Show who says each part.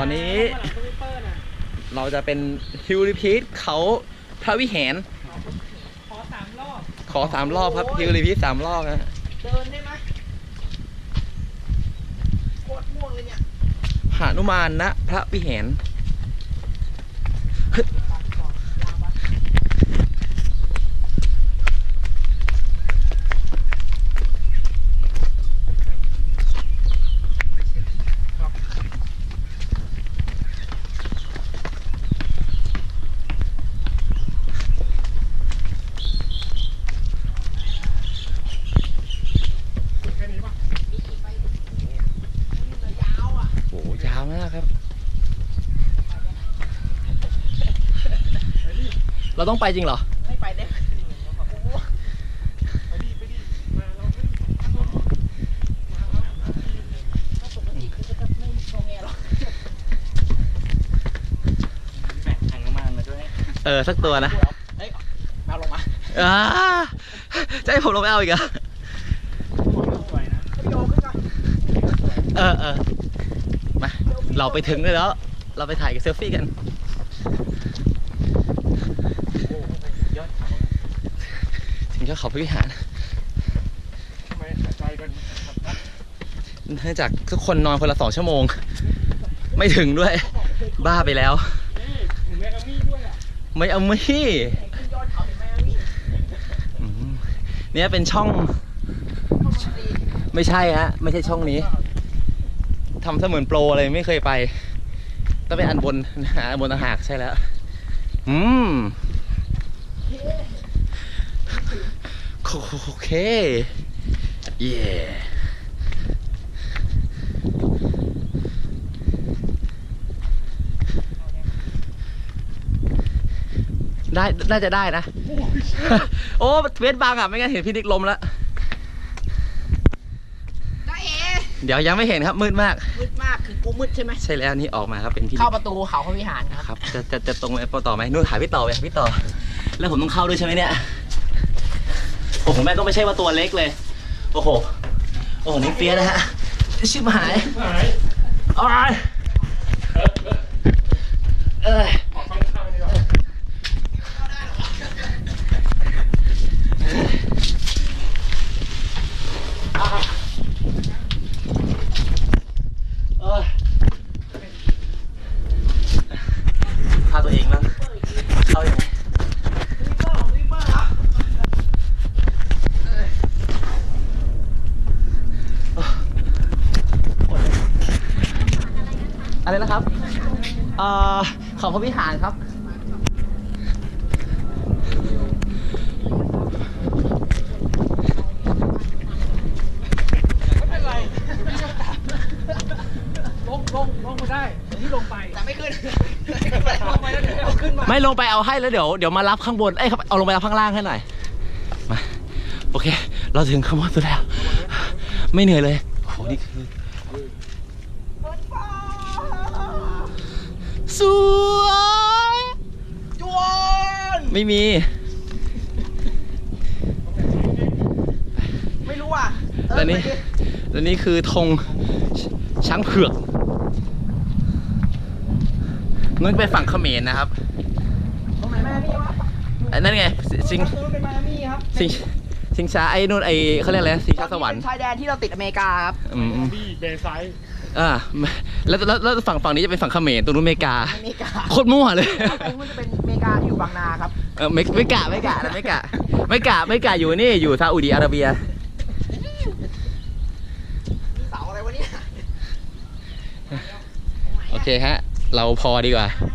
Speaker 1: ตอนนี้เราจะเป็นฮิวริพีทเขาพระวิหาร
Speaker 2: ขอสามรอบ
Speaker 1: ขอสามรอบครับฮิวริพีทสามรอบนะ
Speaker 3: เดินได้ไหมโคตรม่วงเลยเนี่ย
Speaker 1: หานุมานนะ พระวิหาร
Speaker 3: ยาวอะ
Speaker 1: โอ้โหยาวมาก ครับ เราต้องไปจริงเหรอ
Speaker 3: ไม่ไปได้โอ้โหถ้าปกติกูก็จะไม่โงแงหรอก
Speaker 2: แม่ถังมันมาด้วย
Speaker 1: เออ สักตัวนะ
Speaker 3: เฮ้ยมาลงมา
Speaker 1: อ่าจะให้ผมลงไปเอาอีกเหรอเออเออ เราไปถึงเลยแล้ว เราไปถ่ายกับเซลฟี่กันถึงยอดเขาพระวิหาร
Speaker 2: ทำไมหายใจกัน
Speaker 1: เนื่องจากทุกคนนอนคนละสองชั่วโมง ไม่ถึงด้วย บ้าไปแล้ว
Speaker 2: นี่ถึงแมกกามี่ด้วย
Speaker 1: ไม่เอาไม่
Speaker 3: เห็นขึ้นยอดเขาเห็นไหมพี่
Speaker 1: อืมเนี่ยเป็นช่อง ไม่ใช่ฮะ ไม่ใช่ช่องนี้ ทำเสมือนโปรอะไรไม่เคยไป ต้องเป็นอันบนหาอันบนต่างหากใช่แล้ว อืมโอเค เย่ได้ น่าจะได้นะ โอ้เวทบางอะ ไม่งั้นเห็นพี่นิกลมแล้ว
Speaker 3: ได้ เอ๋
Speaker 1: เดี๋ยวยังไม่เห็นครับมืดมาก
Speaker 3: มืดมากคือกูมืดใช่ไหม
Speaker 1: ใช่แล้วนี่ออกมาครับเป็นพี่นิ
Speaker 3: เข้ากประตูเขาพระวิหารครับ
Speaker 1: ครับจะจะจะตรงไปต่อไหมนู่นถ่ายพี่ต่อไปพี่ต่อ แล้วผมต้องเข้าด้วยใช่ไหมเนี่ยโอ้โหแม่งก็ไม่ใช่ว่าตัวเล็กเลย โอ้โหโอ้โหนี่เฟียสนะฮะชิบหาย
Speaker 2: หาย
Speaker 1: อ้ายเอ้ย
Speaker 2: ออกข้างๆดีกว่า
Speaker 1: เอ้ยพาตัวเองแล้วเข้ายังไง
Speaker 3: รีเบอร์รีเบอร์ครับ
Speaker 1: อะไรนะครับเอ่อเของพระวิหารครับ
Speaker 2: ไม่เป็นไรพี่ก็ตามลงลงลงมาได้เดี๋ยวที่ลงไป
Speaker 3: แต่ไม่ขึ้น
Speaker 2: ลงไปแล้วเดี๋ยวเอาขึ้นมา
Speaker 1: ไม่ลงไปเอาให้แล้วเดี๋ยวเดี๋ยวมารับข้างบน เอ้ยครับเอาลงไปรับข้างล่างให้หน่อย มา โอเค เราถึงข้างบนสุดแล้ว ไม่เหนื่อยเลย โอ้โห นี่คือ สวย
Speaker 3: จวน
Speaker 1: ไม่มี
Speaker 3: ไม่รู้อะเออ
Speaker 1: แล้วนี่
Speaker 3: ไปดิ
Speaker 1: แล้วนี่คือธงชช้างเผือกนั่นไปฝั่งเขมรนะครับ
Speaker 3: ตรงไหนแม่พี่วะ
Speaker 1: อันนั่นไงสิง
Speaker 3: ตรงนู้นเป็นไมอามี่ครับ
Speaker 1: สิงสิงช้าไอ้นู่นไอ้เขาเรียกอะไรนะสิงช้าสวรรค์
Speaker 3: เป็นชายแดนที่เราติดอเมริกาครับ
Speaker 1: อืมอืม
Speaker 2: บี้เบย์ไซด์
Speaker 1: อ่าแล้วแล้วแล้วฝั่งฝั่งนี้จะเป็นฝั่งเขมรตรงนู้นอเมริกา
Speaker 3: อเมริกา
Speaker 1: โคตรมั่วเลย
Speaker 3: ตรงนู้นจะเป็นอเมริกาที่อยู่บางนาครับ
Speaker 1: เออไม่ไม่กะไม่กะนะไม่กะไม่กะไม่กะอยู่นี่อยู่ซาอุดีอาระเบีย
Speaker 3: เสาอะไรวะเนี่ย
Speaker 1: โอเคฮะ เราพอดีกว่า
Speaker 3: ให้